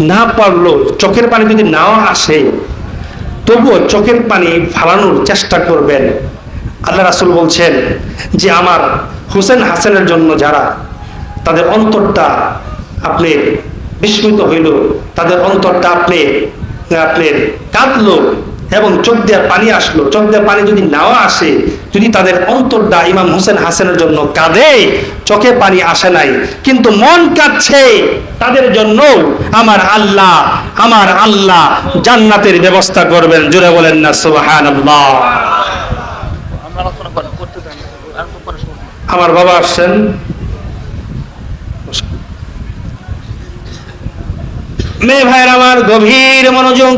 না পারল, চোখের পানি যদি নাও আসে, তবুও চোখের পানি ফালানোর চেষ্টা করবেন। আল্লাহ রাসুল বলছেন যে আমার হুসেন হাসানের জন্য যারা, তাদের অন্তরটা আপনি বিস্মিত হইল, তাদের অন্তরটা আপনি আপনি কাঁদলো এবং চোখ দিয়ে পানি আসলো। চোখ দিয়ে পানি যদি নাও আসে যদি তাদের অন্তরটা ইমাম হোসেন হাসানের জন্য কাঁদে, চোখে পানি আসে নাই। কিন্তু মন কাঁদছে, তাদের জন্য আমার আল্লাহ আমার আল্লাহ জান্নাতের ব্যবস্থা করবেন। জুড়ে বলেন না সুবাহান। আমার বাবা আসছেন। মেয়ে ভাইয়ের আমার গভীর মনোযোগ।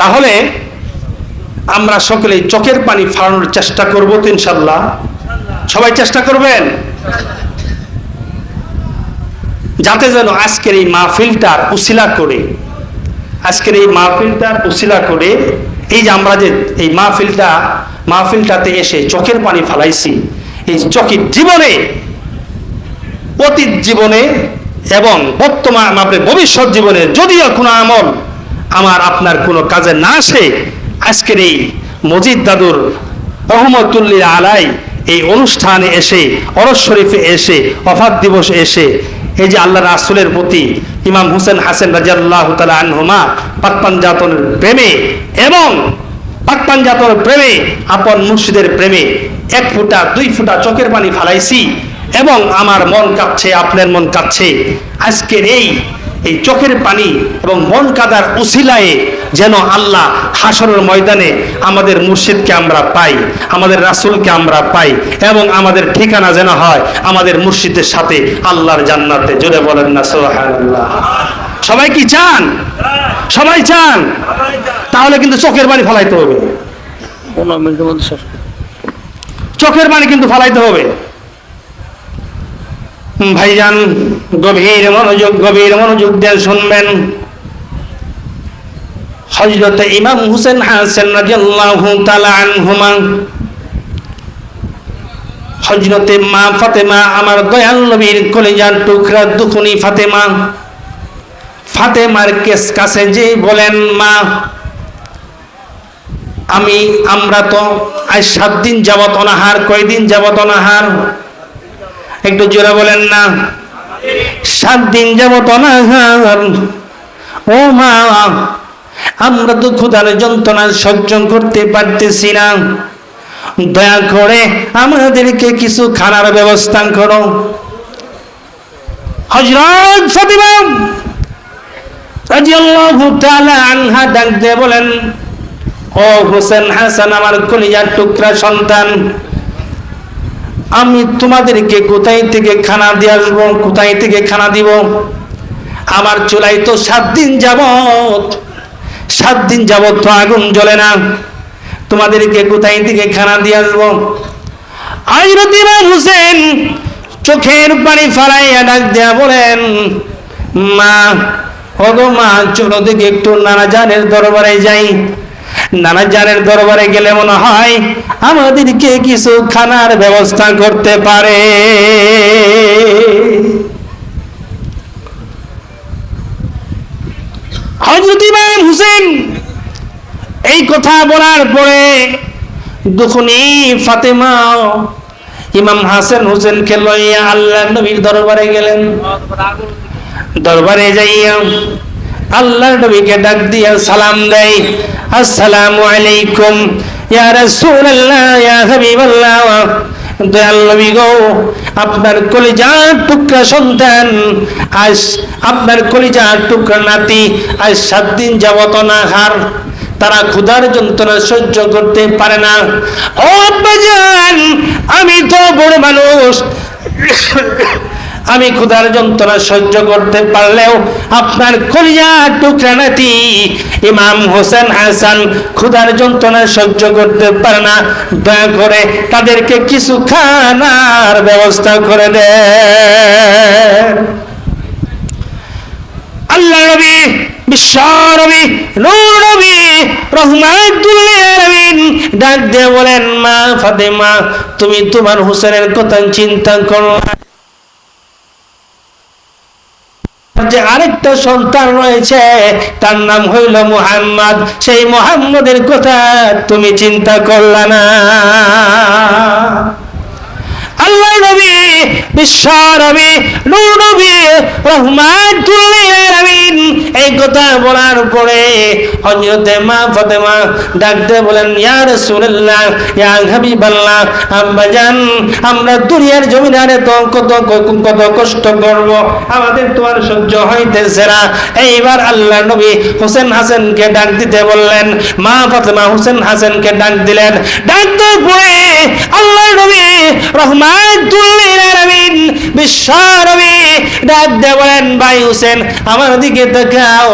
তাহলে আমরা সকলে চোখের পানি ফালানোর চেষ্টা করব তো ইনশাল্লাহ। সবাই চেষ্টা করবেন? যাতে যেন আজকের এই মাহফিলটার উসিলা করে, আজকের এই মাহফিলটার উসিলা করে, এই যে আমরা যে এই মাহফিলটা, মাহফিলটাতে এসে চোখের পানি ফালাইছি, এই চোখের জীবনে, অতীত জীবনে এবং বর্তমান আপনার ভবিষ্যৎ জীবনে যদিও কোনো আমল আমার আপনার কোনো কাজে না আসে, আজকের এই মজিদ দাদুর রহমতুল্লিল আলাই এই অনুষ্ঠানে এসে, অরস শরীফে এসে, অফাত দিবসে এসে, এই যে আল্লাহ রাসুলের প্রতি ইমাম হুসেন হাসেন রাজিয়াল্লাহ তালা আনহুমা পাকপান জাতনের প্রেমে এবং পাকপান জাতনের প্রেমে, আপন মুর্শিদের প্রেমে এক ফুটা, দুই ফুটা চোখের পানি ফালাইছি এবং আমার মন কাঁপছে, আপনার মন কাঁপছে। আজকের এই এই চোখের পানি এবং মন কাদার উসিলায়ে যেন আল্লাহ হাসরের ময়দানে আমাদের মুর্শিদকে আমরা পাই আমাদের রাসূলকে আমরা পাই এবং আমাদের ঠিকানা যেন হয় আমাদের মুর্শিদের সাথে আল্লাহর জান্নাতে। জোরে বলেন না সুবহানাল্লাহ। সবাই কি চান? সবাই চান? তাহলে কিন্তু চোখের পানি ফলাইতে হবে। চোখের পানি কিন্তু ফালাইতে হবে। ভাইজান, গভীর মনোযোগ গভীর মনোযোগ দিয়ে শুনবেন। হজরত ইমাম হুসেন হাসান রাদিয়াল্লাহু তাআলা আনহুমা হজরতে মা ফাতেমা, আমার দয়াল নবীর কলিজার টুকরা দুখুনি ফাতেমা। ফাতেমার কেস কাছে যে বলেন, মা, আমি, আমরা তো আজ সাত দিন যাবত অনাহার, কয়দিন যাবত অনাহার? একটু জোরে বলেন না। সাত দিন যাবত অনাহার। ও মা, আমরা তো ক্ষুধার যন্ত্রণা সহ্য করতে পারতেছি না। দয়া করে আমাদেরকে কিছু খানার ব্যবস্থা করো। হজরত ফাতিমা রাদিয়াল্লাহু তাআলা আনহা ডাক দিয়ে বলেন, ও হোসেন হাসান, আমার কলিজার টুকরা সন্তান আমি তোমাদেরকে কোথায় থেকে খানা দিয়ে আসব, কোথায় থেকে খানা দিব? আমার চুলাই তো সাত দিন যাবত সাত দিন যাবত তো আগুন জ্বলে না। তোমাদেরকে কোথায় থেকে খানা দিয়ে আসব? আজরত ইমাম হুসেন চোখের পানি ফালাইয়া ডাক দেয়া বলেন, মা, ওগো মা, চলো দেখে একটু নানা জানের দরবারে যাই। নানা জানের দরবারে গেলে মনে হয় আমাদেরকে কিছু খানার ব্যবস্থা করতে পারে। হজরত ইমাম হুসেন এই কথা বলার পরে দুখুনি ফাতেমা ইমাম হাসান হুসেনকে লইয়া আল্লাহ নবীর দরবারে গেলেন। দরবারে যাইয়া আল্লাহর নবীকে ডাক দিয়া সালাম দেয়। আসসালামু আলাইকুম। ইয়া রাসূলুল্লাহ, ইয়া হাবিবাল্লাহ। দয়াল নবী গো, আপনার কলিজার টুকরা সন্তান, আজ আপনার কলিজার টুকরা নাতি, আজ সাত দিন যাবত অনাহার। তারা ক্ষুধার যন্ত্রণা সহ্য করতে পারে না। ও আমি তো বড় মানুষ। আমি ক্ষুধার যন্ত্রণা সহ্য করতে পারলেও আপনার কলিজা টুকরা নাতি ইমাম হোসেন হাসান ক্ষুধার যন্ত্রণা সহ্য করতে পারে না, দয়া করে তাদেরকে কিছু খানার ব্যবস্থা করে দেন। আল্লাহ নবী, বিশ্ব নবী নবী ডাক দিয়ে বলেন, মা ফাতেমা, তুমি তোমার হোসেনের কথা চিন্তা করো না। যে আরেকটা সন্তান রয়েছে, তার নাম হইল মুহাম্মদ। সেই মুহাম্মদের কথা তুমি চিন্তা করলা না। বিশ্ব নবী এই কথা বলার পরে হযরতে মা ফাতেমা ডাকতে বলেন, ইয়া রাসূলুল্লাহ, ইয়া হাবিবাল্লাহ, আম্মা জান, আমরা দুনিয়ার জমিনারে তো কত কত কষ্ট করব, আমাদের তো আর সহ্য হইতেছে না। এইবার আল্লাহ নবী হোসেন হাসানকে ডাক দিতে বললেন। মা ফাতেমা হোসেন হাসানকে ডাক দিলেন। ডাক দেওয়ার পরে আল্লাহ নবী রহমাতুল্লিল আলামিন বিশ্ব বিশ্বরবি ডাক দিয়ে বলেন, ভাই হোসেন, আমার দিকে তাকাও।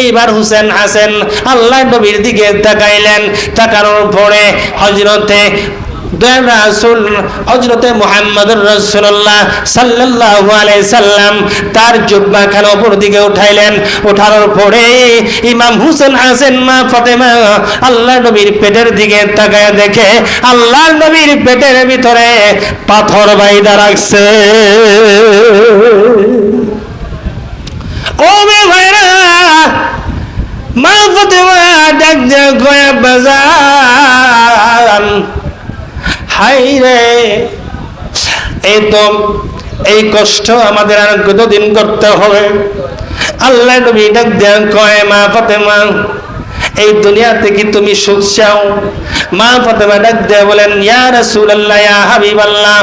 এইবার হুসেন আসেন আল্লাহ নবীর দিকে তাকাইলেন। তাকানোর পরে হজরতে দয়াল রাসূল রাসূলুল্লাহ সাল্লাল্লাহু আলাইহি সাল্লাম তার জুব্বা খান উপর দিকে উঠাইলেন। ওঠানোর পরে ইমাম হুসেন হাসান মা ফাতেমা আল্লাহ নবীর পেটের দিকে তাকায় দেখে আল্লাহ নবীর পেটের ভিতরে পাথর বাইদা রাখছে। ও মে ফাতেমা ডাক গয়া বাজার হাই রে এই তো, এই কষ্ট আমাদের আর কতদিন করতে হবে? আল্লাহ নবী ডাক দেন, কয়, মা ফাতেমা, এই দুনিয়াতে কি তুমি সুখ চাও? মা ফাতেমা ডাক দেয়া বলেন, ইয়া রাসূলুল্লাহ, ইয়া হাবিবাল্লাহ,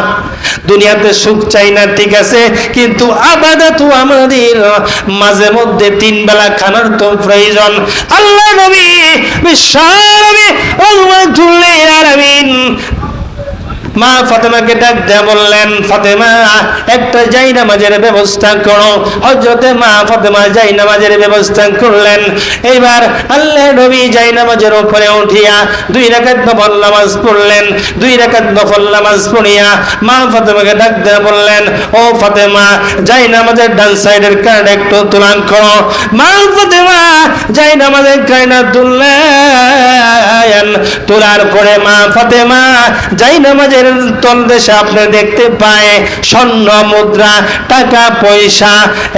দুনিয়াতে সুখ চাই না, ঠিক আছে, কিন্তু আবাদত আমাদের মাঝে মধ্যে তিন বেলা খানার তো প্রয়োজন। আল্লাহ নবী, বিশ্ব নবী রহমাতুল্লিল আলামিন মা ফাতেমাকে ডাক দেয়া বললেন, ফাতেমা, একটা যাই নামাজের ব্যবস্থা করো। হজরতে মা ফাতেমা যাই নামাজের ব্যবস্থা করলেন। এইবার আল্লাহ নবী যাই নামাজের উপরে উঠিয়া দুই রাকাত নফল নামাজ পড়লেন। দুই রাকাত নফল নামাজ পড়িয়া মা ফাতেমাকে ডাক দেয়া বললেন, ও ফাতেমা যাই নামাজের ডান সাইডের কার্ড একটু তুলান করো। মা ফাতেমা যাই নামাজের কায়না তুললেন। তোলার পরে মা ফাতেমা যাই নামাজের তলদেশে আপনি দেখতে পায় স্বর্ণ মুদ্রা, টাকা, পয়সা,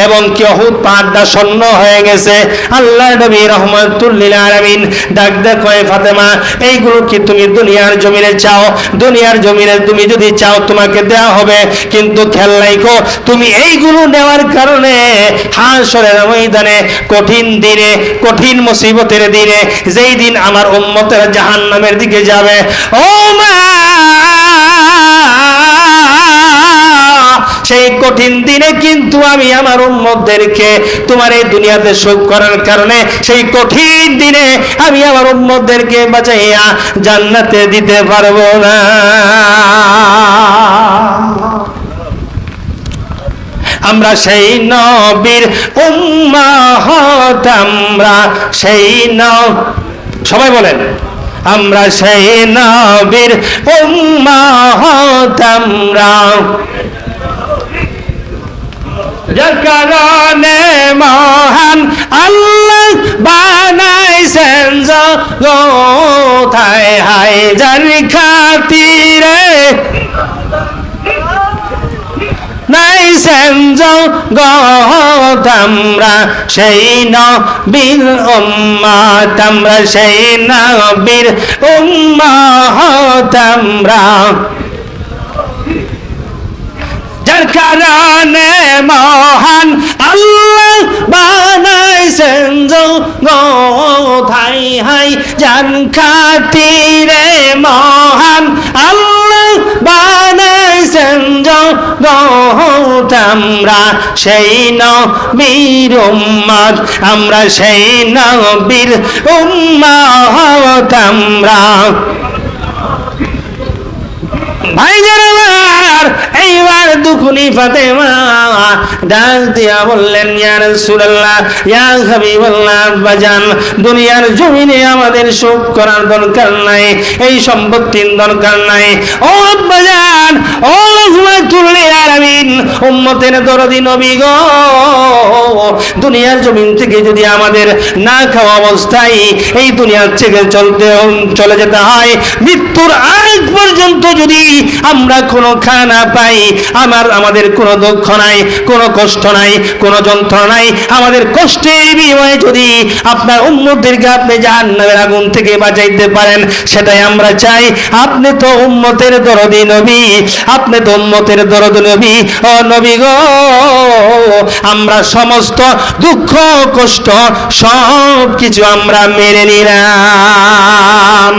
এবং কি অহুত পাহাড়টা স্বর্ণ হয়ে গেছে। আল্লাহ নবী রহমতুল্লিল আলামিন, ডাক দেখো ফাতেমা, এইগুলো কি তুমি দুনিয়ার জমিনে চাও? দুনিয়ার জমিনে তুমি যদি চাও তোমাকে দেওয়া হবে, কিন্তু খেয়াল রাখো তুমি এইগুলো নেওয়ার কারণে হাসরের ময়দানে, কঠিন দিনে, কঠিন মুসিবতের দিনে, যেই দিন আমার উম্মতের জাহান্নামের দিকে যাবে, ও মা! সেই কঠিন দিনে কিন্তু আমি আমার উম্মতদেরকে তোমার এই দুনিয়াতে সুখ করার কারণে সেই কঠিন দিনে আমি আমার উম্মতদেরকে বাঁচাইয়া জান্নাতে দিতে পারব না। আমরা সেই নবীর উম্মাহত, আমরা সেই ন সবাই বলেন, আমরা সেই নবীর উম্মাহত, আমরা যার কারণে মহান আল্লাহ বানাইছেন জগতায় হায়, যার খাতিরে নাইছেন জগত আমরা সেই নবীর উম্মাত, আমরা সেই নবীর উম্মাত আমরা। কারণে মহান আল্লাহ বানাইছেন জগতাই হাই যার খাতিরে মহান আল্লাহ বানাইছেন আমরা সেই নবীর উম্মত, আমরা সেই নবীর উম্মত, আমরা। আমার ফাতেমা ডাক দিয়া বললেন দুনিয়ার জমিনে আমাদের করার দরকার নাই, এই সম্পত্তির দরকার নাই। ও ও উম্মতের দরদি নবী গো, দুনিয়ার জমিন থেকে যদি আমাদের না খাওয়া অবস্থায় এই দুনিয়ার থেকে চলতে চলে যেতে হয়, মৃত্যুর আগ পর্যন্ত যদি আমরা কোনো খানা পাই, আমার আমাদের কোনো দুঃখ নাই, কোনো কষ্ট নাই, কোনো যন্ত্রণা নাই। আমাদের কষ্টের বিনিময়ে যদি আপনার উম্মতদেরকে আপনি জাহান্নামের আগুন থেকে বাঁচাইতে পারেন, সেটাই আমরা চাই। আপনি তো উম্মতের দরদি নবী, আপনি তো উম্মতের দরদ নবী। ও নবী গো, আমরা সমস্ত দুঃখ, কষ্ট সব কিছু আমরা মেনে নিলাম।